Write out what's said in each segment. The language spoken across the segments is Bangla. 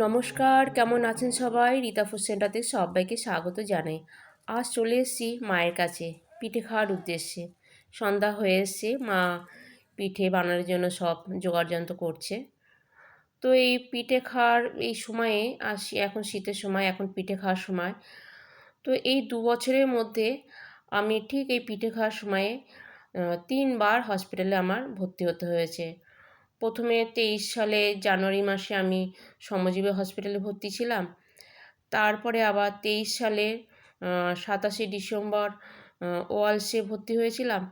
নমস্কার, কেমন আছেন সবাই? রীতা ফুড সেন্টারতে সবাইকে স্বাগত জানাই। আজ চলে এসেছি মায়ের কাছে, পিঠে খাওয়ার উদ্দেশ্যে। সন্ধ্যা হয়ে এসছে, মা পিঠে বানানোর জন্য সব জোগাড়যন্ত্র করছে। তো এই পিঠে খাওয়ার এই সময়ে আসি এখন শীতের সময়, এখন পিঠে খাওয়ার সময়। তো এই দু বছরের মধ্যে আমি ঠিক এই পিঠে খাওয়ার সময়ে তিনবার হসপিটালে আমার ভর্তি হতে হয়েছে। প্রথমে তেইশ সালে জানুয়ারি মাসে আমি শ্রমজীবী হসপিটালে ভর্তি ছিলাম। তারপরে আবার তেইশ সালে সাতাশে ডিসেম্বর ওয়ালসে ভর্তি হয়েছিলাম।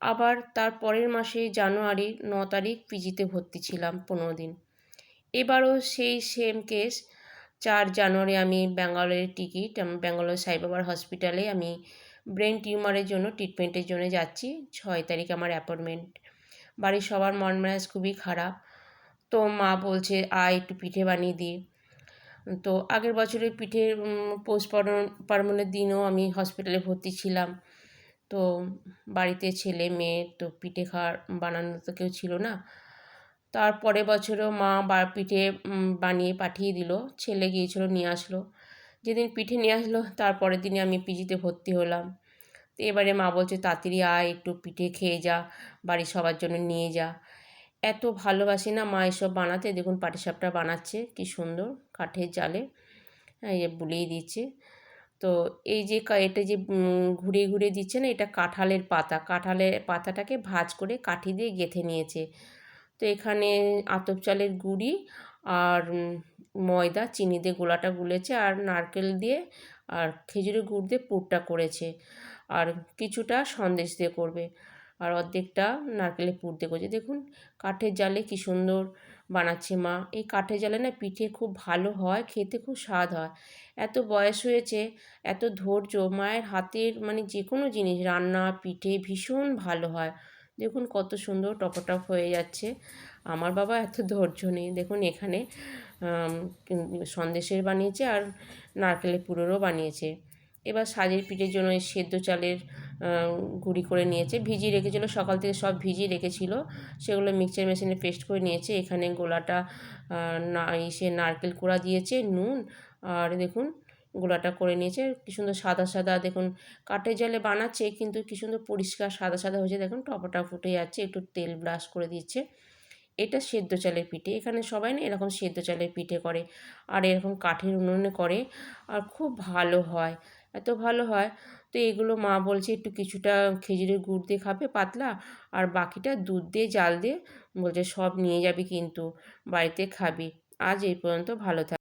আবার তার পরের মাসে জানুয়ারি ন তারিখ পিজিতে ভর্তি ছিলাম পনেরো দিন। এবারও সেই সেম কেস। চার জানুয়ারি আমি ব্যাঙ্গালোরের টিকিট ব্যাঙ্গালোর সাইবাবার হসপিটালে আমি ব্রেন টিউমারের জন্য, ট্রিটমেন্টের জন্য যাচ্ছি। ছয় তারিখ আমার অ্যাপয়েন্টমেন্ট বাড়ির সবার মন মেজাজ খুবই খারাপ। তো মা বলছে, আয় একটু পিঠে বানিয়ে দিই তো আগের বছরের পিঠে পৌষ পার্বণের দিনও আমি হসপিটালে ভর্তি ছিলাম। তো বাড়িতে ছেলে, মেয়ে, তো পিঠে খাওয়ার বানানো তো কেউ ছিল না। তারপরে বছরও মা বা, পিঠে বানিয়ে পাঠিয়ে দিল। ছেলে গিয়েছিল, নিয়ে আসলো। যেদিন পিঠে নিয়ে আসলো তারপরের দিনে আমি পিজিতে ভর্তি হলাম। তো এবারে মা বলছে, তাড়াতাড়ি আয়, একটু পিঠে খেয়ে যা, বাড়ির সবার জন্য নিয়ে যা। এত ভালোবাসি না মা এসব বানাতে। দেখুন পাটিসাপটা বানাচ্ছে, কি সুন্দর কাঠের জালে হ্যাঁ এই বুলিয়ে দিচ্ছে। তো এই যে এটা যে ঘুরিয়ে ঘুরিয়ে দিচ্ছে না, এটা কাঁঠালের পাতা। কাঁঠালের পাতাটাকে ভাজ করে কাঠি দিয়ে গেঁথে নিয়েছে। তো এখানে আতপ চালের গুঁড়ি আর ময়দা, চিনি দিয়ে গোলাটা গুলেছে আর নারকেল দিয়ে আর খেজুরের গুড় দিয়ে পুরটা করেছে। আর কিছুটা সন্দেশ দিয়ে করবে। আর অর্ধেকটা নারকেলের পুর দিয়ে করছে। দেখুন, কাঠের জালে কি সুন্দর বানাচ্ছে মা। এই কাঠের জালে না পিঠে খুব ভালো হয়, খেতে খুব স্বাদ হয়। এত বয়স হয়েছে, এত ধৈর্য, মায়ের হাতের মানে যে কোনো জিনিস, রান্না, পিঠে ভীষণ ভালো হয়। দেখুন কত সুন্দর টপটপ হয়ে যাচ্ছে। আমার বাবা এত ধৈর্য নেই। দেখুন এখানে সন্দেশের বানিয়েছে আর নারকেলের পুরোরও বানিয়েছে। এবার সাজের পিঠের জন্য এই সেদ্ধ চালের গুঁড়ি করে নিয়েছে। ভিজিয়ে রেখেছিলো, সকাল থেকে সব ভিজিয়ে রেখেছিল। সেগুলো মিক্সচার মেশিনে পেস্ট করে নিয়েছে। এখানে গোলাটা না, ইসে নারকেল কোড়া দিয়েছে, নুন, আর দেখুন, গোলাটা করে নিয়েছে। কী সুন্দর সাদা সাদা, দেখুন, কাঠের জলে বানাচ্ছে, কিন্তু কী সুন্দর পরিষ্কার সাদা সাদা হয়েছে। দেখুন, টপাটা ফুটে যাচ্ছে, একটু তেল ব্রাশ করে দিচ্ছে। এটা সেদ্ধ চালের পিঠে। এখানে সবাই না এরকম সেদ্ধ চালের পিঠে করে, আর এরকম কাঠের উনুনে করে, আর খুব ভালো হয়। এত ভালো হয়। তো এগুলো মা বলছে একটু কিছুটা খেজুরের গুড় দিয়ে খাবে পাতলা আর বাকিটা দুধ দিয়ে, জাল দিয়ে বলছে সব নিয়ে যাবি কিন্তু, বাড়িতে খাবি। আজ এই পর্যন্ত ভালো থাক